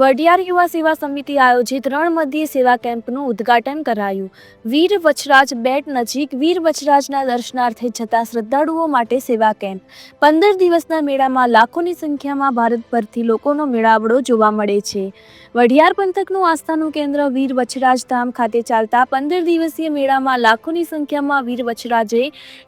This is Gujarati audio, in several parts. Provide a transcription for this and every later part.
વડિયાર યુવા સેવા સમિતિ આયોજિત રણમધ્ય સેવા કેમ્પનું ઉદ્ઘાટન કરાયું. વીર વચરાજ બેટ નજીક વીર વચરાજના દર્શનાર્થે જતા શ્રદ્ધાળુઓ માટે સેવા કેમ્પ. પંદર દિવસના મેળામાં લાખોની સંખ્યામાં ભારતભરથી લોકોનો મેળાવડો જોવા મળે છે. વઢિયાર પંથકનું આસ્થાનું કેન્દ્ર વીર વચરાજ ધામ ખાતે ચાલતા પંદર દિવસીય મેળામાં લાખોની સંખ્યામાં વીર વચરાજે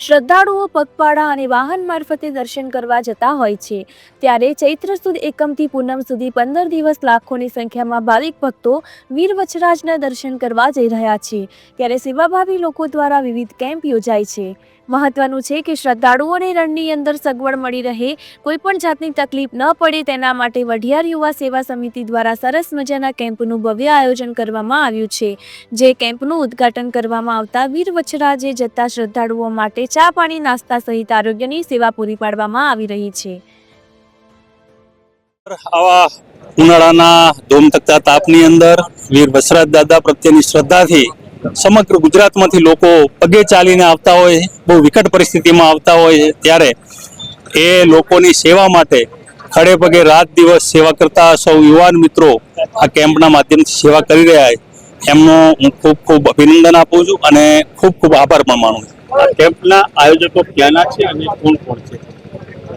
શ્રદ્ધાળુઓ પગપાળા અને વાહન મારફતે દર્શન કરવા જતા હોય છે. ત્યારે ચૈત્ર સુદ એકમથી પૂનમ સુધી પંદર દિવસ લાખોની સંખ્યામાં ભાવિક ભક્તો વીર વચરાજના દર્શન કરવા જઈ રહ્યા છે. ત્યારે સેવાભાવી લોકો દ્વારા વિવિધ કેમ્પ યોજાય છે. મહત્વનું છે કે શ્રદ્ધાળુઓને રણની અંદર સગવડ મળી રહે. કોઈ પણ જાતની તકલીફ ન પડે તેના માટે વઢિયાર યુવા સેવા સમિતિ દ્વારા સરસ મજાના કેમ્પનું ભવ્ય આયોજન કરવામાં આવ્યું છે. જે કેમ્પનું ઉદ્ઘાટન કરવામાં આવતા વીર વછરાજે જતા શ્રદ્ધાળુઓ માટે ચા પાણી નાસ્તા સહિત આરોગ્યની સેવા પૂરી પાડવામાં આવી રહી છે. આવા ઉનાળાના ધોમતકતા તાપની અંદર વીર વસરાજ દાદા પ્રત્યેની શ્રદ્ધાથી સમગ્ર ગુજરાતમાંથી લોકો પગે ચાલીને આવતા હોય બહુ વિકટ પરિસ્થિતિમાં આવતા હોય છે ત્યારે એ લોકોની સેવા માટે ખડે પગે રાત દિવસ સેવા કરતા સૌ યુવાન મિત્રો આ કેમ્પના માધ્યમથી સેવા કરી રહ્યા છે. એમનો હું ખૂબ ખૂબ અભિનંદન આપું છું અને ખૂબ ખૂબ આભાર પણ માનું છું. આ કેમ્પના આયોજકો ક્યાંના છે અને કોણ કોણ છે?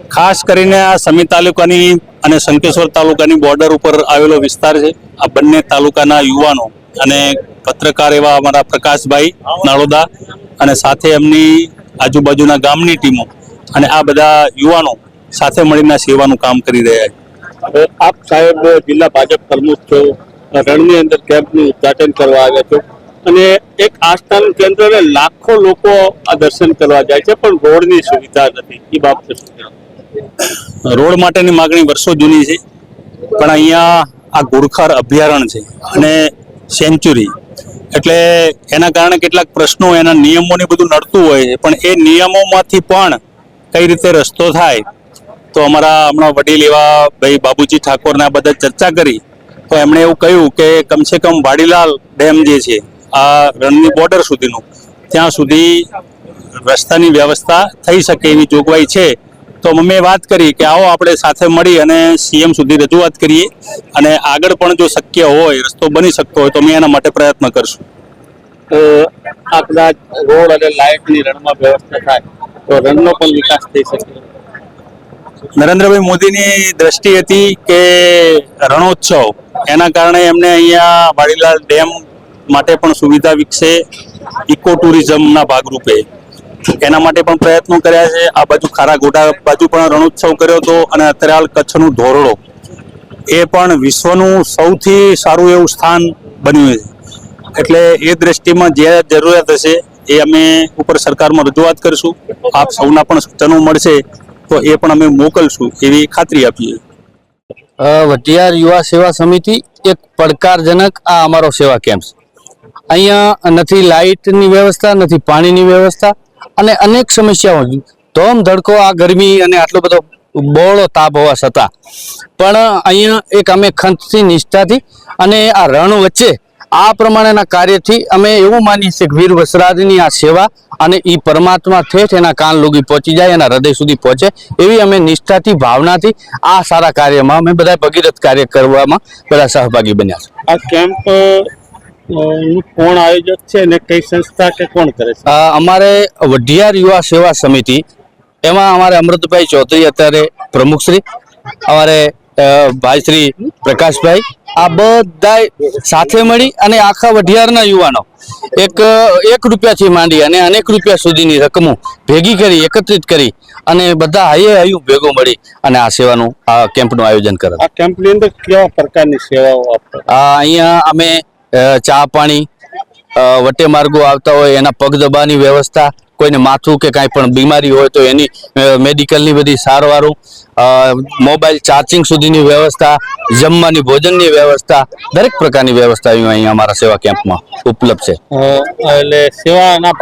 ખાસ કરીને આ સમી તાલુકાની અને શંકેશ્વર તાલુકાની બોર્ડર ઉપર આવેલો વિસ્તાર છે. આ બંને તાલુકાના યુવાનો અને પત્રકાર એવા અમારા પ્રકાશભાઈ નાળોદા અને સાથે એમની આજુબાજુના ગામની ટીમો અને આ બધા યુવાનો સાથે મળીને સેવાનું કામ કરી રહ્યા છે. આપ સાહેબ જિલ્લા ભાજપ પ્રમુખ છો રણની અંદર કેમ્પનું ઉદઘાટન કરવા આવ્યા છો અને એક આસ્થાનું કેન્દ્ર લાખો લોકો આ દર્શન કરવા જાય છે પણ રોડની સુવિધા નથી. એ બાબતે રોડ માટેની માગણી વર્ષો જૂની છે પણ અહીંયા આ ગુરખર અભયારણ્ય છે અને સેન્ચુરી એટલે એના કારણે કેટલાક પ્રશ્નો એના નિયમોને બધું નડતું હોય છે. પણ એ નિયમોમાંથી પણ કઈ રીતે રસ્તો થાય, તો અમારા હમણાં વડીલ એવા ભાઈ બાબુજી ઠાકોરના બધા ચર્ચા કરી. તો એમણે એવું કહ્યું કે કમસે કમ વાડીલાલ ડેમ જે છે, આ રણની બોર્ડર સુધીનું, ત્યાં સુધી રસ્તાની વ્યવસ્થા થઈ શકે એવી જોગવાઈ છે. તો મમ્મીએ વાત કરી કે આવો આપણે સાથે મળી અને સીએમ સુધી રજૂઆત કરીએ અને આગળ પણ જો શક્ય હોય રસ્તો બની શકતો હોય તો અમે એના માટે પ્રયત્ન કરશું. આ કદાચ રોડ અને લાઇટની રણમાં વ્યવસ્થા થાય તો રણનો પણ વિકાસ થઈ શકે. નરેન્દ્રભાઈ મોદીની દ્રષ્ટિ હતી કે રણોત્સવ એના કારણે એમને અહીંયા વાડીલાલ ડેમ માટે પણ સુવિધા વિકસે ઇકો ટુરિઝમના ભાગરૂપે. એના માટે પણ પ્રયત્નો કર્યા છે. આ બાજુ ખારા ગોડા બાજુ પણ રણોત્સવ કર્યો હતો અને અત્યારે હાલ કચ્છનું ધોરડો. એ પણ વિશ્વનું સૌથી સારું એવું સ્થાન બન્યું છે. એટલે એ દ્રષ્ટિમાં જે જરૂરિયાત હશે એ અમે ઉપર સરકારમાં રજૂઆત કરીશું. આપ સૌના પણ સૂચનો મળશે તો એ પણ અમે મોકલશું એવી ખાતરી આપીએ. વટિયાર યુવા સેવા સમિતિ એક પડકારજનક આ અમારો સેવા કેમ્પ છે. અહીંયા નથી લાઇટની વ્યવસ્થા, નથી પાણીની વ્યવસ્થા અને અનેક સમસ્યાઓ ધોમ ધડકો આ ગરમી અને આટલો બધો બહોળો તાપ હોવા છતાં. પણ અહીંયા એક અમે ખંતથી નિષ્ઠાથી અને આ રણ વચ્ચે આ પ્રમાણેના કાર્યથી અમે એવું માનીએ છીએ કે વીર વસરાજની આ સેવા અને એ પરમાત્મા ઠેઠ એના કાન લોગી પહોંચી જાય, એના હૃદય સુધી પહોંચે એવી અમે નિષ્ઠાથી, ભાવનાથી આ સારા કાર્યમાં અમે બધા ભગીરથ કાર્ય કરવામાં બધા સહભાગી બન્યા છે. આ કેમ્પ કોણ આયોજક છે અને કઈ સંસ્થા કે કોણ કરે છે? અમારે વઢિયાર યુવા સેવા સમિતિ એમાં અમારે અમૃતભાઈ ચૌધરી અત્યારે પ્રમુખશ્રી અમારે ભાઈ શ્રી પ્રકાશભાઈ આ બધા સાથે મળી અને આખા વઢિયારના યુવાનો એક એક રૂપિયાથી માંડી અને અનેક રૂપિયા સુધીની રકમો ભેગી કરી એકત્રિત કરી અને બધા હૈયે હૈયું ભેગો મળી અને આ સેવાનું આ કેમ્પનું આયોજન કરે આ કેમ્પની અંદર કેવા પ્રકારની સેવાઓ આ અહીંયા અમે ચા પાણી વટે માર્ગો આવતા હોય, એના પગ દબાની વ્યવસ્થા, કોઈને માથું કે કાંઈ પણ બીમારી હોય તો એની મેડિકલની બધી સારવારો મોબાઈલ ચાર્જિંગ સુધીની વ્યવસ્થા, જમવાની ભોજનની વ્યવસ્થા, દરેક પ્રકારની વ્યવસ્થા અહીંયા અમારા સેવા કેમ્પમાં ઉપલબ્ધ છે. એટલે સેવાના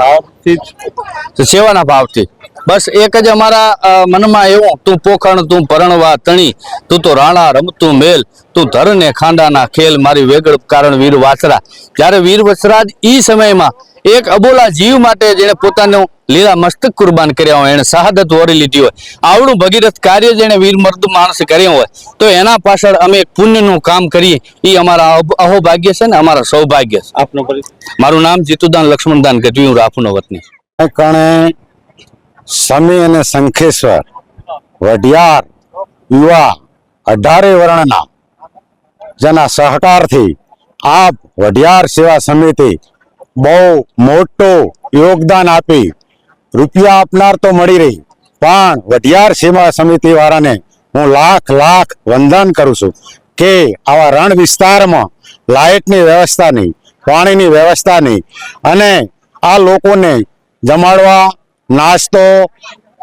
ભાવથી સેવાના ભાવથી. બસ એક જ અમારા મનમાં એવું, તું પોખણ, તું પરણવા તણી, તું તો રાણા રમતું મેલ, તું ધરને ખાંડાના ખેલ, મારી વેગળ કારણ વીર વાસરા. જ્યારે વીર વસરાજ એ સમયમાં એક અબોલા જીવ માટે જેણે પોતાનો લીલા મસ્તક કુરબાન કર્યા હોય એને શહાદત વરી લીધી હોય. આવડું ભગીરથ કાર્ય જેણે વીર મર્દ માણસે કર્યું હોય તો એના પાછળ અમે એક પુણ્યનું કામ કરીએ. એ અમારા અહોભાગ્ય છે ને અમારા સૌભાગ્ય છે. આપનો મારું નામ જીતુદાન લક્ષ્મણદાન ગઢવી હું રાફુનો વતની. કણે સમી અને શંખેશ્વર વઢિયાર યુવા અઢારે વર્ણના જેના સહકારથી આપ વઢિયાર સેવા સમિતિ બહુ મોટું યોગદાન આપી રૂપિયા આપનાર તો મળી રહી. પણ વઢિયાર સેવા સમિતિ વાળાને હું લાખ લાખ વંદન કરું છું કે આવા રણ વિસ્તારમાં લાઇટની વ્યવસ્થા નહીં, પાણીની વ્યવસ્થા નહીં અને આ લોકોને જમાડવા, નાસ્તો,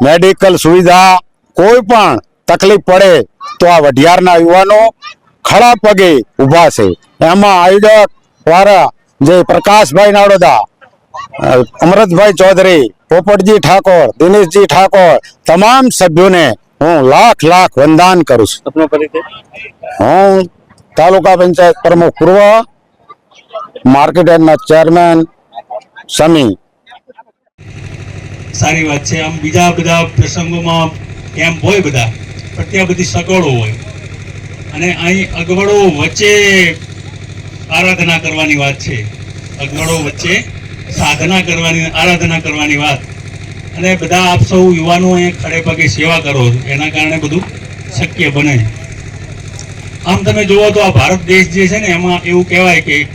મેડિકલ સુવિધા કોઈ પણ તકલીફ પડે તો આ વઢિયારના યુવાનો ખડા પગે ઊભા છે. એમાં આયોજક વાળા જે પ્રકાશભાઈ નાડોદા અમરતભાઈ ચૌધરી પોપટજી ઠાકોર દિનેશજી ઠાકોર તમામ સભ્યોને હું લાખ લાખ વંદન કરું છું. હું તાલુકા પંચાયત પ્રમુખ પૂર્વ માર્કેટના ચેરમેન સમી સારી વાત છે. આમ બીજા બધા પ્રસંગોમાં કેમ્પ હોય બધા પણ ત્યાં બધી સગવડો હોય. અને અહીં અગવડો વચ્ચે આરાધના કરવાની વાત છે. અગવડો વચ્ચે સાધના કરવાની, આરાધના કરવાની વાત. અને બધા આપ સૌ યુવાનો એ ખડે પગે સેવા કરો એના કારણે બધું શક્ય બને. આમ તમે જુઓ તો આ ભારત દેશ જે છે ને, એમાં એવું કહેવાય કે